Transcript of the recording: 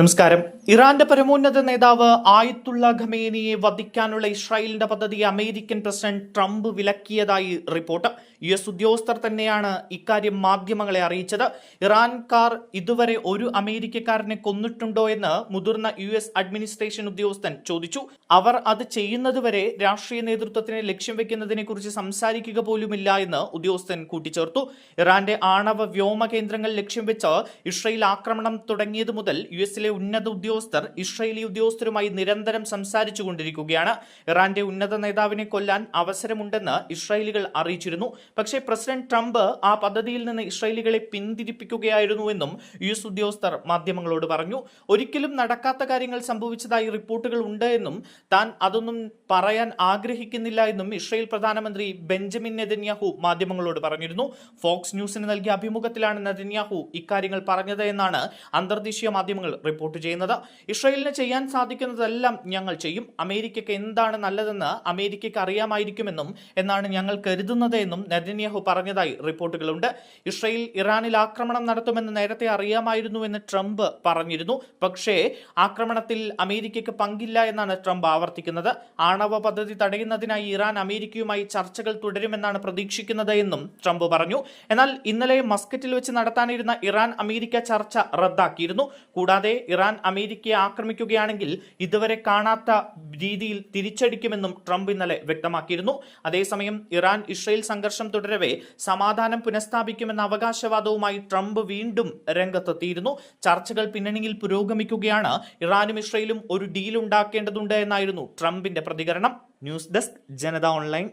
നമസ്കാരം. ഇറാന്റെ പരമോന്നത നേതാവ് ആയത്തുള്ള ഖമേനിയെ വധിക്കാനുള്ള ഇസ്രായേലിന്റെ പദ്ധതി അമേരിക്കൻ പ്രസിഡന്റ് ട്രംപ് വിലക്കിയതായി റിപ്പോർട്ട്. യു എസ് ഉദ്യോഗസ്ഥർ തന്നെയാണ് ഇക്കാര്യം മാധ്യമങ്ങളെ അറിയിച്ചത്. ഇറാൻകാർ ഇതുവരെ ഒരു അമേരിക്കക്കാരനെ കൊന്നിട്ടുണ്ടോ എന്ന് മുതിർന്ന യു എസ് അഡ്മിനിസ്ട്രേഷൻ ഉദ്യോഗസ്ഥൻ ചോദിച്ചു. അവർ അത് ചെയ്യുന്നതുവരെ രാഷ്ട്രീയ നേതൃത്വത്തിന് ലക്ഷ്യം വെക്കുന്നതിനെ കുറിച്ച് സംസാരിക്കുക പോലുമില്ല എന്ന് ഉദ്യോഗസ്ഥൻ കൂട്ടിച്ചേർത്തു. ഇറാന്റെ ആണവ വ്യോമ കേന്ദ്രങ്ങൾ ലക്ഷ്യം വെച്ച് ഇസ്രയേൽ ആക്രമണം തുടങ്ങിയത് മുതൽ യു എസിലെ ഉന്നത ഉദ്യോഗസ്ഥർ ഇസ്രയേലി ഉദ്യോഗസ്ഥരുമായി നിരന്തരം സംസാരിച്ചു കൊണ്ടിരിക്കുകയാണ് ഇറാന്റെ ഉന്നത നേതാവിനെ കൊല്ലാൻ അവസരമുണ്ടെന്ന് ഇസ്രായേലികൾ അറിയിച്ചിരുന്നു. പക്ഷേ പ്രസിഡന്റ് ട്രംപ് ആ പദ്ധതിയിൽ നിന്ന് ഇസ്രായേലികളെ പിന്തിരിപ്പിക്കുകയായിരുന്നുവെന്നും യു എസ് ഉദ്യോഗസ്ഥർ മാധ്യമങ്ങളോട് പറഞ്ഞു. ഒരിക്കലും നടക്കാത്ത കാര്യങ്ങൾ സംഭവിച്ചതായി റിപ്പോർട്ടുകൾ ഉണ്ട് എന്നും താൻ അതൊന്നും പറയാൻ ആഗ്രഹിക്കുന്നില്ല എന്നും ഇസ്രായേൽ പ്രധാനമന്ത്രി ബെഞ്ചമിൻ നെതന്യാഹു മാധ്യമങ്ങളോട് പറഞ്ഞിരുന്നു. ഫോക്സ് ന്യൂസിന് നൽകിയ അഭിമുഖത്തിലാണ് നെതന്യാഹു ഇക്കാര്യങ്ങൾ പറഞ്ഞത് എന്നാണ് അന്തർദേശീയ മാധ്യമങ്ങൾ റിപ്പോർട്ട് ചെയ്യുന്നത്. ഇസ്രായേലിന് ചെയ്യാൻ സാധിക്കുന്നതെല്ലാം ഞങ്ങൾ ചെയ്യും. അമേരിക്കയ്ക്ക് എന്താണ് നല്ലതെന്ന് അമേരിക്കയ്ക്ക് അറിയാമായിരിക്കുമെന്നും എന്നാണ് ഞങ്ങൾ കരുതുന്നത് എന്നും നെതന്യാഹു പറഞ്ഞതായി റിപ്പോർട്ടുകളുണ്ട്. ഇസ്രയേൽ ഇറാനിൽ ആക്രമണം നടത്തുമെന്ന് നേരത്തെ അറിയാമായിരുന്നുവെന്ന് ട്രംപ് പറഞ്ഞിരുന്നു. പക്ഷേ ആക്രമണത്തിൽ അമേരിക്കയ്ക്ക് പങ്കില്ല എന്നാണ് ട്രംപ് ആവർത്തിക്കുന്നത്. ആണവ പദ്ധതി തടയുന്നതിനായി ഇറാൻ അമേരിക്കയുമായി ചർച്ചകൾ തുടരുമെന്നാണ് പ്രതീക്ഷിക്കുന്നത് എന്നും ട്രംപ് പറഞ്ഞു. എന്നാൽ ഇന്നലെ മസ്കറ്റിൽ വെച്ച് നടത്താനിരുന്ന ഇറാൻ അമേരിക്ക ചർച്ച റദ്ദാക്കിയിരുന്നു. കൂടാതെ ഇറാൻ അമേരിക്കയെ ആക്രമിക്കുകയാണെങ്കിൽ ഇതുവരെ കാണാത്ത രീതിയിൽ തിരിച്ചടിക്കുമെന്നും ട്രംപ് ഇന്നലെ വ്യക്തമാക്കിയിരുന്നു. അതേസമയം ഇറാൻ ഇസ്രയേൽ സംഘർഷം തുടരവെ സമാധാനം പുനഃസ്ഥാപിക്കുമെന്ന അവകാശവാദവുമായി ട്രംപ് വീണ്ടും രംഗത്തെത്തിയിരുന്നു. ചർച്ചകൾ പിന്നണിയിൽ പുരോഗമിക്കുകയാണ്. ഇറാനും ഇസ്രയേലും ഒരു ഡീൽ ഉണ്ടാക്കേണ്ടതുണ്ട് എന്നായിരുന്നു ട്രംപിന്റെ പ്രതികരണം. News desk Janatha online.